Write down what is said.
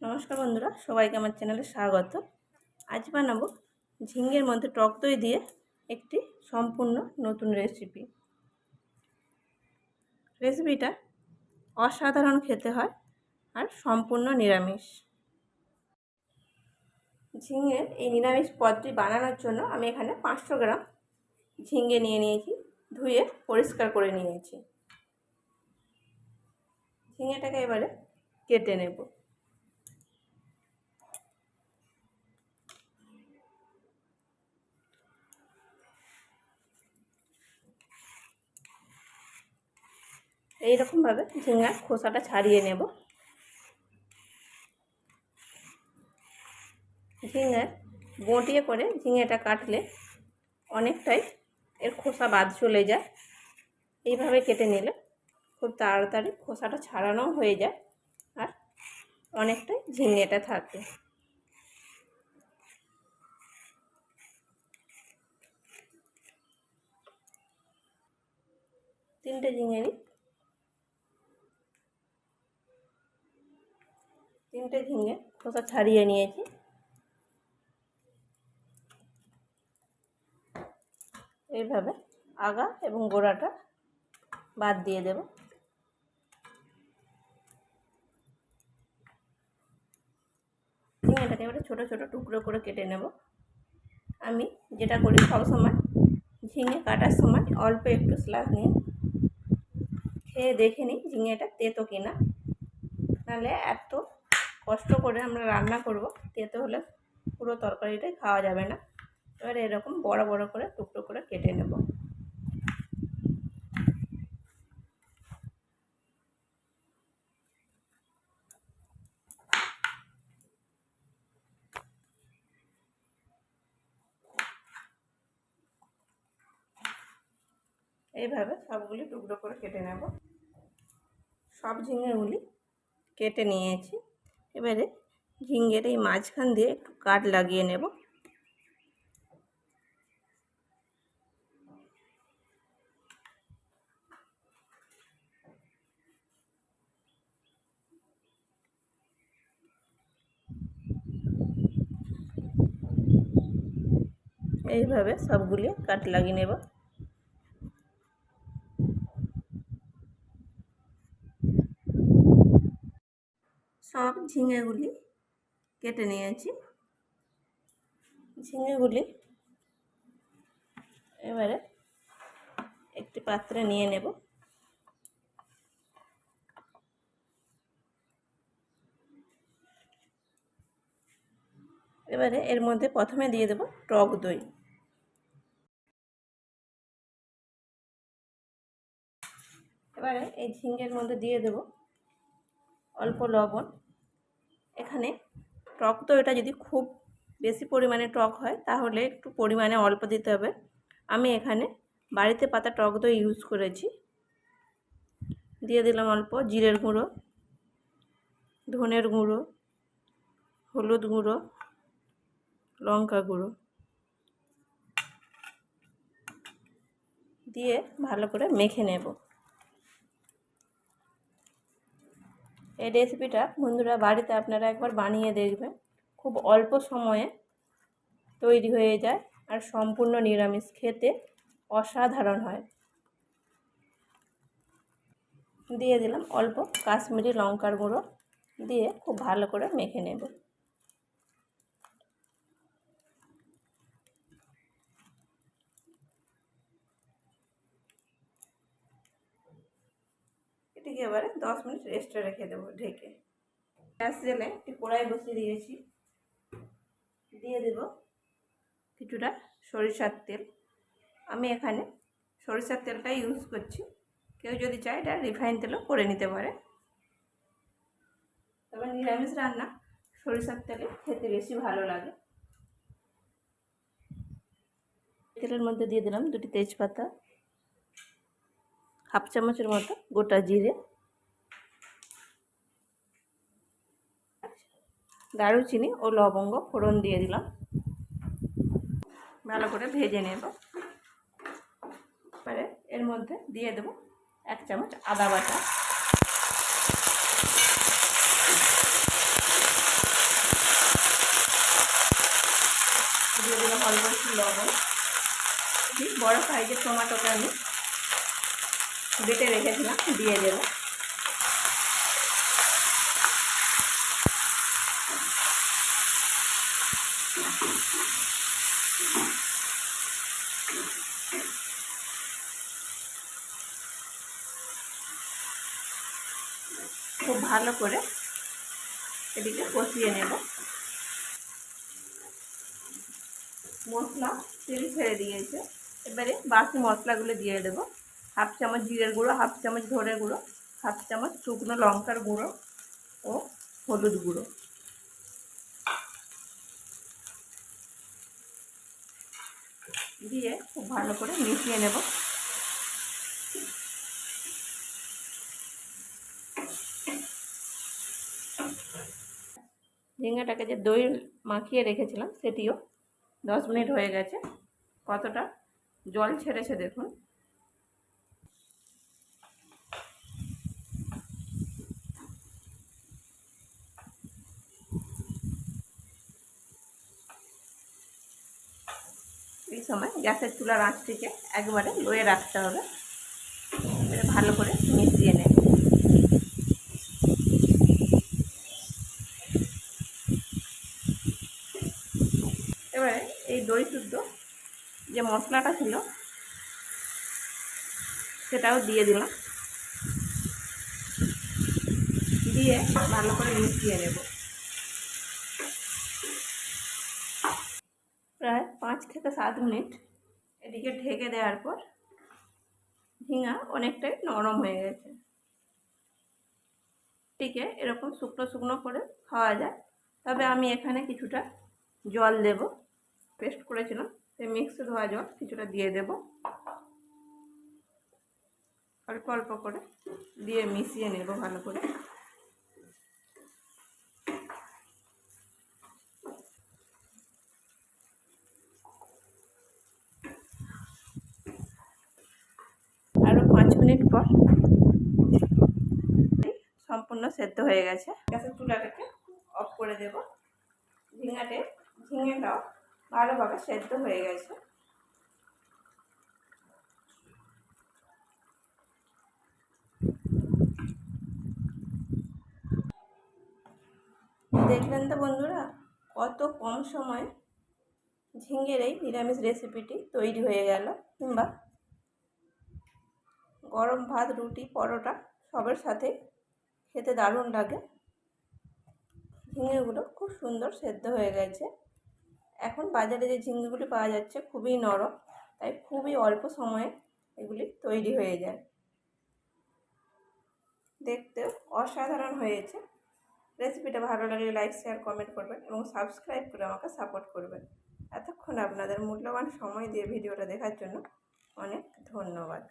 নমস্কার বন্ধুরা, সবাইকে আমার চ্যানেলে স্বাগত। আজ বানাবো ঝিঙ্গের মধ্যে টক দই দিয়ে একটি সম্পূর্ণ নতুন রেসিপি রেসিপিটা অসাধারণ খেতে হয় আর সম্পূর্ণ নিরামিষ। ঝিঙের এই নিরামিষ পদটি বানানোর জন্য আমি এখানে পাঁচশো গ্রাম ঝিঙ্গে নিয়ে নিয়েছি, ধুয়ে পরিষ্কার করে নিয়েছি। ঝিঙেটাকে এবারে কেটে নেব। এইরকমভাবে ঝিঙার খোসাটা ছাড়িয়ে নেব। ঝিঙের বটিয়ে করে ঝিঙেটা কাটলে অনেকটাই এর খোসা বাদ চলে যায়। এইভাবে কেটে নিলে খুব তাড়াতাড়ি খোসাটা ছাড়ানো হয়ে যায় আর অনেকটাই ঝিঙেটা থাকে তিনটে ঝিঙে তিনটে ঝিঙে খোসা ছাড়িয়ে নিয়েছি। এইভাবে আগা এবং গোড়াটা বাদ দিয়ে দেব। ঝিঙেটাকে এবারে ছোটো ছোটো টুকরো করে কেটে নেব। আমি যেটা করি সবসময় ঝিঙে কাটার সময় অল্প একটু স্লাস নিয়ে খেয়ে দেখে নিই ঝিঙেটা তেতো কিনা। নাহলে এত কষ্ট করে আমরা রান্না করব, তেতো হলে পুরো তরকারিটাই খাওয়া যাবে না। এবার এরকম বড় বড় করে টুকরো করে কেটে নেব। এইভাবে সবগুলি টুকরো করে কেটে নেব। সব ঝিঙেগুলি কেটে নিয়েছি। এবারে ঝিঙ্গের এই মাঝখান দিয়ে একটু কাট লাগিয়ে নেব। এইভাবে সবগুলি কাট লাগিয়ে নেব। সব ঝিঙেগুলি কেটে নিয়েছি। ঝিঙেগুলি এবারে একটি পাত্রে নিয়ে নেব। এবারে এর মধ্যে প্রথমে দিয়ে দেব টক দই। এবারে এই ঝিঙ্গের মধ্যে দিয়ে দেব অল্প লবণ। এখানে টক তো এটা যদি খুব বেশি পরিমাণে টক হয়, তাহলে একটু পরিমাণে অল্প দিতে হবে। আমি এখানে বাড়িতে পাতা টক দই ইউজ করেছি। দিয়ে দিলাম অল্প জিরের গুঁড়ো, ধনের গুঁড়ো, হলুদ গুঁড়ো, লঙ্কা গুঁড়ো। দিয়ে ভালো করে মেখে নেব। এই রেসিপিটা বন্ধুরা বাড়িতে আপনারা একবার বানিয়ে দেখবেন। খুব অল্প সময়ে তৈরি হয়ে যায় আর সম্পূর্ণ নিরামিষ। খেতে অসাধারণ হয়। দিয়ে দিলাম অল্প কাশ্মীরি লঙ্কার গুঁড়ো। দিয়ে খুব ভালো করে মেখে নেব এটিকে এবারে দশ মিনিট রেস্টে রেখে দেবো ঢেকে। গ্যাস জেলে একটি কড়াই বসিয়ে দিয়েছি। দিয়ে দেব কিছুটা সরিষার তেল। আমি এখানে সরিষার তেলটা ইউজ করছি। কেউ যদি চায় এটা রিফাইন তেলও করে নিতে পারে। তবে নিরামিষ রান্না সরিষার তেলে খেতে বেশি ভালো লাগে। তেলের মধ্যে দিয়ে দিলাম দুটি তেজপাতা, হাফ চামচের মতো গোটা জিরে দারুচিনি ও লবঙ্গ ফোড়ন দিয়ে দিলাম। ভালো করে ভেজে নেব। এবারে এর মধ্যে দিয়ে দেব এক চামচ আদা বাটা। দিয়ে দিলাম অল্প একটু লবণ। বড় সাইজের টমাটোকে আমি বেটে রেখেছিলাম, দিয়ে দেবো। ভালো করে এদিকে কষিয়ে নেব। মশলা তেল ছেড়ে দিয়েছে। এবারে বাকি মশলাগুলো দিয়ে দেবো। হাফ চামচ জিরের গুঁড়ো, হাফ চামচ ধনের গুঁড়ো, হাফ চামচ শুকনো লঙ্কার গুঁড়ো ও হলুদ গুঁড়ো। দিয়ে খুব ভালো করে মিশিয়ে নেব। ঝিঙ্গাটাকে যে দই মাখিয়ে রেখেছিলাম সেটিও দশ মিনিট হয়ে গেছে। কতটা জল ছেড়েছে দেখুন। এই সময় গ্যাসের চুলার আঁচটিকে একবারে লোয়ে রাখতে হবে। ভালো করে মিশিয়ে নেব এবারে এই দই শুদ্ধ যে মশলাটা ছিল, সেটাও দিয়ে দিলাম। দিয়ে ভালো করে মিশিয়ে নেব। প্রায় পাঁচ থেকে সাত মিনিট এদিকে ঢেকে দেওয়ার পর ঝিঙা অনেকটাই নরম হয়ে গেছে। টিকে এরকম শুকনো শুকনো করে খাওয়া যায়। তবে আমি এখানে কিছুটা জল দেব। পেস্ট করেছিলাম। সেই মিক্সে ধোয়া জল কিছুটা দিয়ে দেব। অল্প অল্প করে দিয়ে মিশিয়ে নেব ভালো করে। আরও পাঁচ মিনিট পর সম্পূর্ণ সেদ্ধ হয়ে গেছে। গ্যাসের চুলাটাকে অফ করে দেব। ঝিঙাটে ঝিঙেটাও ভালোভাবে সেদ্ধ হয়ে গেছে। দেখলেন তো বন্ধুরা, কত কম সময়ে ঝিঙের এই নিরামিষ রেসিপিটি তৈরি হয়ে গেল। কিংবা গরম ভাত, রুটি, পরোটা সবের সাথে খেতে দারুণ লাগে। ঝিঙেগুলো খুব সুন্দর সেদ্ধ হয়ে গেছে। এখন বাজারে যে ঝিঙেগুলি পাওয়া যাচ্ছে খুবই নরম, তাই খুবই অল্প সময়ে এগুলি তৈরি হয়ে যায়। দেখতেও অসাধারণ হয়েছে। রেসিপিটা ভালো লাগলে লাইক, শেয়ার, কমেন্ট করবেন এবং সাবস্ক্রাইব করে আমাকে সাপোর্ট করবেন। এতক্ষণ আপনাদের মূল্যবান সময় দিয়ে ভিডিওটা দেখার জন্য অনেক ধন্যবাদ।